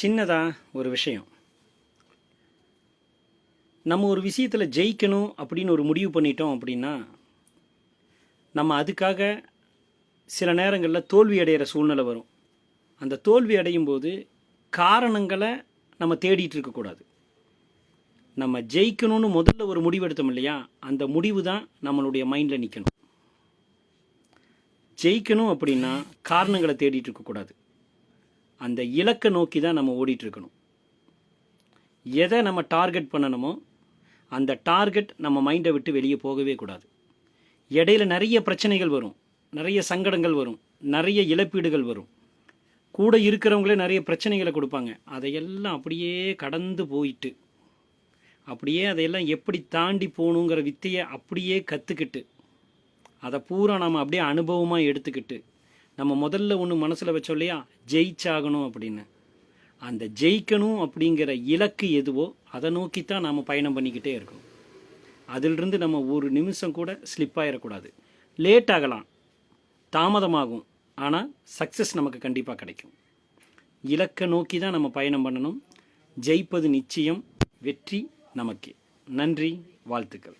சின்னதாக ஒரு விஷயம். நம்ம ஒரு விஷயத்தில் ஜெயிக்கணும் அப்படின்னு ஒரு முடிவு பண்ணிட்டோம் அப்படின்னா நம்ம அதுக்காக சில நேரங்களில் தோல்வி அடைகிற சூழ்நிலை வரும். அந்த தோல்வி அடையும் போது காரணங்களை நம்ம தேடிட்டு இருக்கக்கூடாது நம்ம ஜெயிக்கணும்னு முதல்ல ஒரு முடிவு எடுத்தோம் இல்லையா? அந்த முடிவு தான் நம்மளுடைய மைண்டில் நிற்கணும் ஜெயிக்கணும் அப்படின்னா காரணங்களை தேடிட்டு இருக்கக்கூடாது அந்த இலக்கை நோக்கி தான் நம்ம ஓடிட்டுருக்கணும். எதை நம்ம டார்கெட் பண்ணணுமோ அந்த டார்கெட் நம்ம மைண்டை விட்டு வெளியே போகவே கூடாது. இடையில நிறைய பிரச்சனைகள் வரும். நிறைய சங்கடங்கள் வரும். நிறைய இழப்பீடுகள் வரும். கூட இருக்கிறவங்களே நிறைய பிரச்சனைகளை கொடுப்பாங்க. அதையெல்லாம் அப்படியே கடந்து போயிட்டு அப்படியே அதையெல்லாம் எப்படி தாண்டி போகணுங்கிற வித்தையை அப்படியே கற்றுக்கிட்டு அதை பூரா நாம் அப்படியே அனுபவமாக எடுத்துக்கிட்டு நம்ம முதல்ல ஒன்று மனசில் வச்சோம் இல்லையா? ஜெயிச்சாகணும் அப்படின்னு. அந்த ஜெயிக்கணும் அப்படிங்கிற இலக்கு எதுவோ அதை நோக்கி தான் நாம் பயணம் பண்ணிக்கிட்டே இருக்கோம். அதிலிருந்து நம்ம ஒரு நிமிஷம் கூட ஸ்லிப் ஆகிடக்கூடாது லேட் ஆகலாம். தாமதமாகும். ஆனால் சக்ஸஸ் நமக்கு கண்டிப்பாக கிடைக்கும். இலக்கை நோக்கி தான் நம்ம பயணம் பண்ணணும். ஜெயிப்பது நிச்சயம். வெற்றி நமக்கு. நன்றி. வாழ்த்துக்கள்.